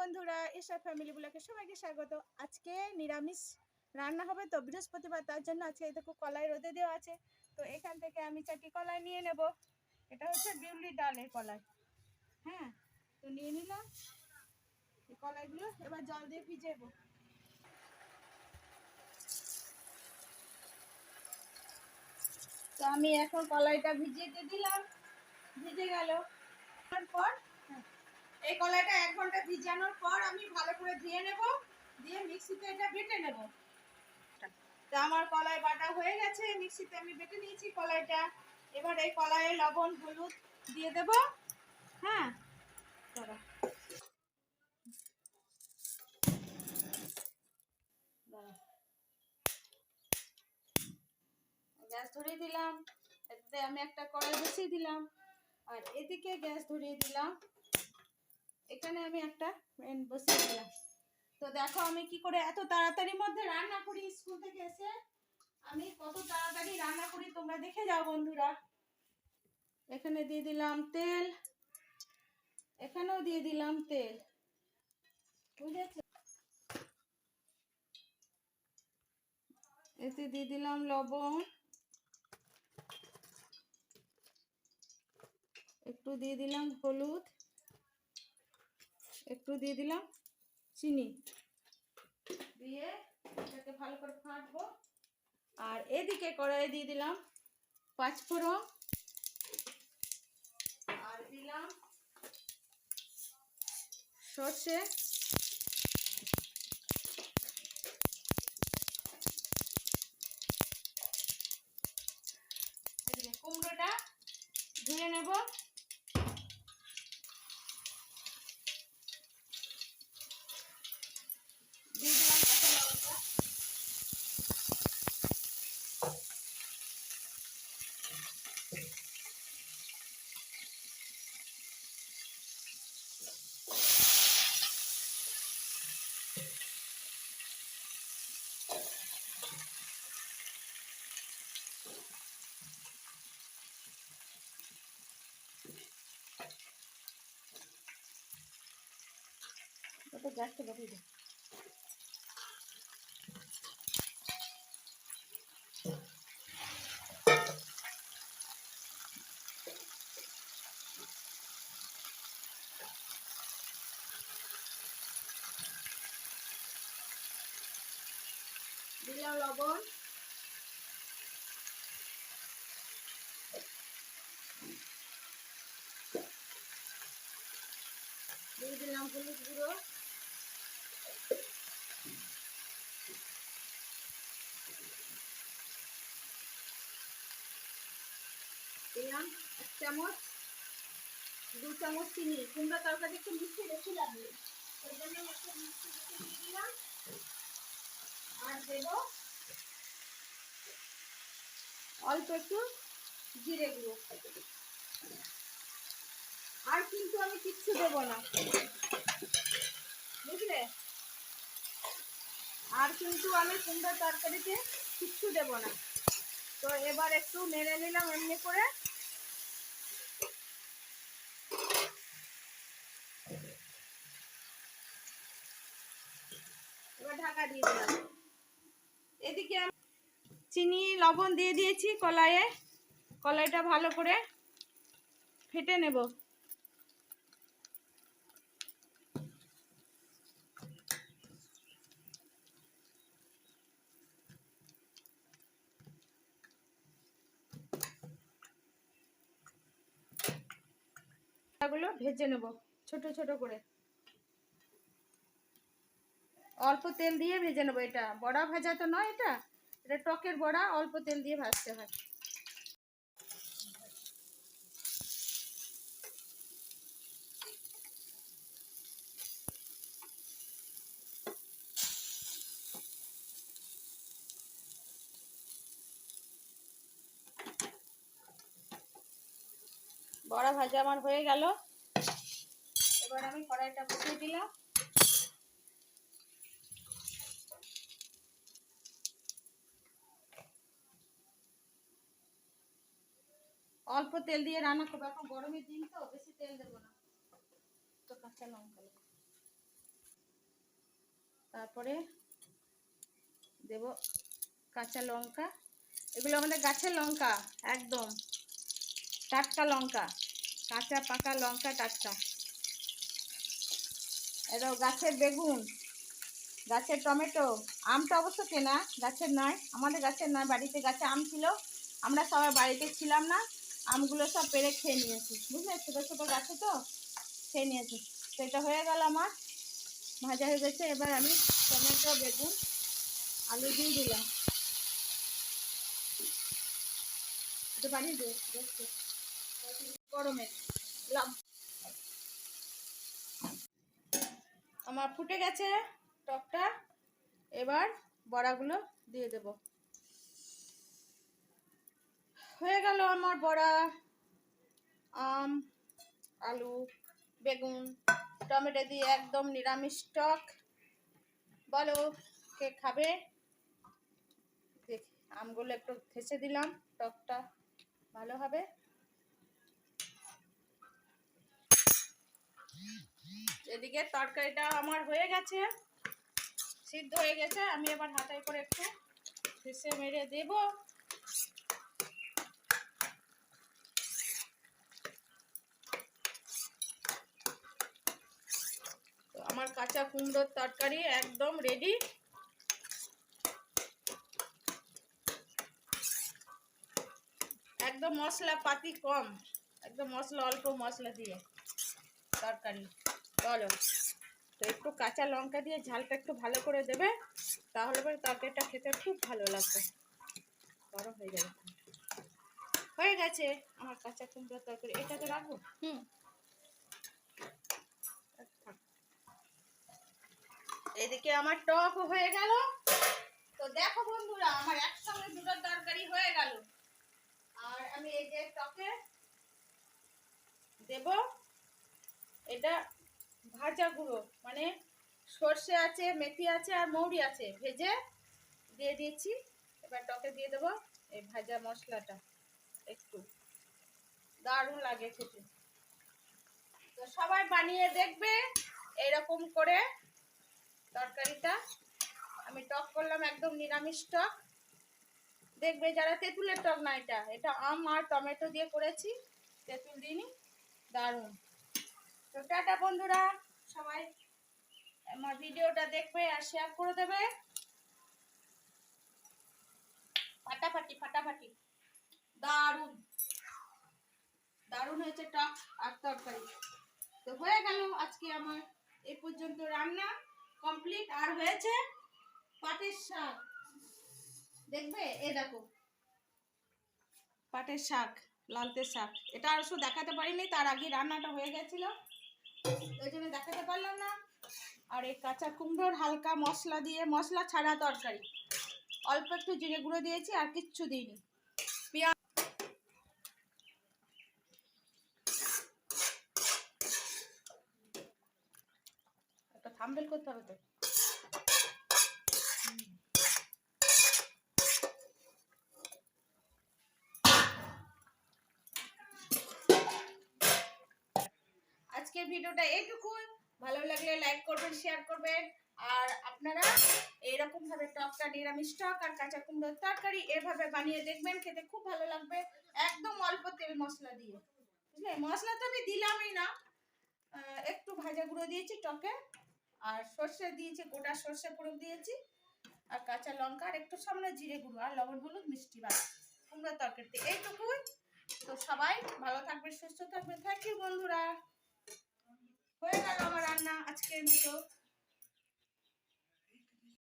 বন্ধুরা এসব ফ্যামিলি ব্লকে সবাইকে স্বাগত। আজকে নিরামিষ রান্না হবে তো বৃহস্পতিবার, তার জন্য আজকে দেখো কলাই রোদে দেওয়া আছে। তো এখান থেকে আমি চারটি কলাই নিয়ে নেব। এটা হচ্ছে বিউলি ডালের কলাই। হ্যাঁ তো নিয়ে নিলাম। এই কলাইগুলো এবার জল দিয়ে ভিজে ভিজেবো। তো আমি এখন কলাইটা ভিজিয়ে দিয়ে দিলাম। ভিজে গেল। তারপর এই কলাইটা এক ঘণ্টা ভিজানোর পর আমি ভালো করে ধুয়ে নেব, দিয়ে মিক্সিতে এটা বেটে নেব। তো আমার কলাই বাটা হয়ে গেছে, মিক্সিতে আমি বেটে নিয়েছি কলাইটা। এবার এই কলাইয়ে লবণ, হলুদ দিয়ে দেব। হ্যাঁ চলো। গ্যাস ধরিয়ে দিলাম। এতে আমি একটা কড়াই বসিয়ে দিলাম। আর এদিকে গ্যাস ধরিয়ে দিলাম। এখানে আমি একটা প্যান বসিয়ে দিলাম। তো দেখো আমি কি করে এত তাড়াতাড়ির মধ্যে রান্না করি স্কুল থেকে এসে। আমি কত তাড়াতাড়ি রান্না করি তোমরা দেখে যাও বন্ধুরা। এখানে দিয়ে দিলাম তেল। এখানেও দিয়ে দিলাম তেল। বুঝেছ? এতে দিয়ে দিলাম লবণ। একটু দিয়ে দিলাম হলুদ। একটু দিয়ে দিলাম চিনি। দিয়ে এটাকে ভালো করে ফাটবো। আর এদিকে কড়াইয়ে দিয়ে দিলাম পাঁচ পাঁচফোড়ন আর দিলাম সর্ষে। কুমড়োটা ধুয়ে নেব দিয়ে দিলাম কাঁচা লঙ্কা ওটা গ্যাসটা বাড়িয়ে দে দিলাম লবণ। দিয়ে দিলাম হলুদ গুঁড়ো দিলাম এক চামচ, দু চামচ চিনি কুমড়া তরকারি একটু মিষ্টি বেশি লাগবে। ওই জন্য একটু মিষ্টি বেশি দিয়ে দিলাম। আর দেব অল্প একটু জিরে গুঁড়ো। আর কিন্তু আমি কিচ্ছু দেব না। বুঝলে? আর কিন্তু আমি কুমড়া তরকারিতে কিচ্ছু দেব না। তো এবার একটু নেড়ে নিলাম এমনি করে। চিনি, লবণ দিয়ে দিয়েছি কলাইয়ে। কলাইটা ভালো করে ফেটে নেব। ভেজে নেব ছোট ছোট করে। অল্প তেল দিয়ে ভেজে নেব এটা। বড়া ভাজা তো নয় এটা। এটা টকের বড়া, অল্প তেল দিয়ে ভাজতে হয়। বড়া ভাজা আমার হয়ে গেল। এবার আমি কড়াইটা বসিয়ে দিলাম অল্প তেল দিয়ে রান্না করব। এখন গরমের দিন তো, বেশি তেল দেবো না। তো কাঁচা লঙ্কা। তারপরে দেব কাঁচা লঙ্কা। এগুলো আমাদের গাছের লঙ্কা, একদম। টাটকা লঙ্কা। কাঁচা, পাকা লঙ্কা, টাটকা। এটাও গাছের বেগুন, গাছের টমেটো। আমটা অবশ্য কেনা, গাছের নয়। আমাদের গাছের নয়, বাড়িতে গাছে আম ছিল। আমরা সবাই বাড়িতে ছিলাম না। আমগুলো সব পেরে খেয়ে নিয়েছি, বুঝলে? ছোটো ছোটো গাছে তো খেয়ে নিয়েছি। তো এটা হয়ে গেল আমার, ভাজা হয়ে গেছে। এবার আমি টমেটো, বেগুন, আলু দিয়ে দিলাম। গরমে আমার ফুটে গেছে টকটা। এবার বড়াগুলো দিয়ে দেব। হয়ে গেল আমার বড়া। আম, আলু, বেগুন, টমেটো দিয়ে একদম নিরামিষ টক। বলো, কে খাবে? দেখ, আমগুলো একটু থেসে দিলাম, টকটা ভালো হবে। এদিকে তরকারিটা আমার হয়ে গেছে, সিদ্ধ হয়ে গেছে। আমি এবার হাতায় করে একটু ফেসে মেরে দেব তো আমার কাঁচা কুমড়োর তরকারি একদম রেডি একদম মশলা পাতি কম, একদম মশলা, অল্প মশলা দিয়ে তরকারি। চলো, তো একটু কাঁচা লঙ্কা দিয়ে ঝালটা একটু ভালো করে দেবে, তাহলে পরে তরকারিটা খেতে খুব ভালো লাগবে। গরম হয়ে যাবে। হয়ে গেছে আমার কাঁচা কুমড়োর তরকারি। এটাতে রাখব? হুম। এদিকে আমার টক হয়ে গেল। তো দেখো বন্ধুরা, আমার একসঙ্গে দুটো তরকারি হয়ে গেল। আর আমি এই যে টকে দেব। এটা ভাজা গুঁড়ো মানে সর্ষে আছে, মেথি আছে আর মৌরি আছে। ভেজে দিয়ে দিয়েছি। এবার টকে দিয়ে দেবো এই ভাজা মশলাটা একটু। দারুণ লাগে খেতে। তো সবাই বানিয়ে দেখবে, এরকম করে তরকারিটা। আমি টক করলাম একদম নিরামিষ টক। দেখবে যারা তেঁতুলের টক না এটা এটা আম আর টমেটো দিয়ে করেছি। তেঁতুল দিইনি, দারুণ। তো টাটা বন্ধুরা, সবাই আমার ভিডিওটা দেখবে আর শেয়ার করে দেবে। ফাটাফাটি ফাটাফাটি। দারুণ। দারুণ হয়েছে টক আর তরকারি। তো হয়ে গেল আজকে আমার এই পর্যন্ত রান্না। কমপ্লিট আর হয়েছে পাটের শাক। দেখবে? এ দেখো। পাটের শাক লালতে শাক। এটা আর শুধু দেখাতে পারিনি, তার আগে রান্নাটা হয়ে গেছিল। ওই জন্য দেখাতে পারলাম না। আর এই কাঁচা কুমড়োর হালকা মশলা দিয়ে, মশলা ছাড়া তরকারি। অল্প একটু জিরে গুঁড়ো দিয়েছি আর কিচ্ছু দিইনি। থাম্বেল করতে হবে তো। আজকের ভিডিওটা এইটুকুই। ভালো লাগলে লাইক করবেন শেয়ার করবেন। আর আপনারা এইরকম ভাবে টকটা নিরামিষ, টক আর কাঁচা কুমড়োর তরকারি এভাবে বানিয়ে দেখবেন, খেতে খুব ভালো লাগবে। একদম অল্প তেল মশলা দিয়ে। বুঝলে? মশলা তো আমি দিলামই না। একটু ভাজা গুঁড়ো দিয়েছি টকে। আর সর্ষে দিয়েছি, গোটা সর্ষে পুরো দিয়েছি। আর কাঁচা লঙ্কা, আর একটু সামনে জিরে গুঁড়ো আর লবণ, হলুদ, মিষ্টি বাস কুমড়া তরকারিতে এইটুকুই। তো সবাই ভালো থাকবে সুস্থ থাকবে থ্যাংক ইউ বন্ধুরা। হয়ে গেল আমার রান্না, আজকের মতো।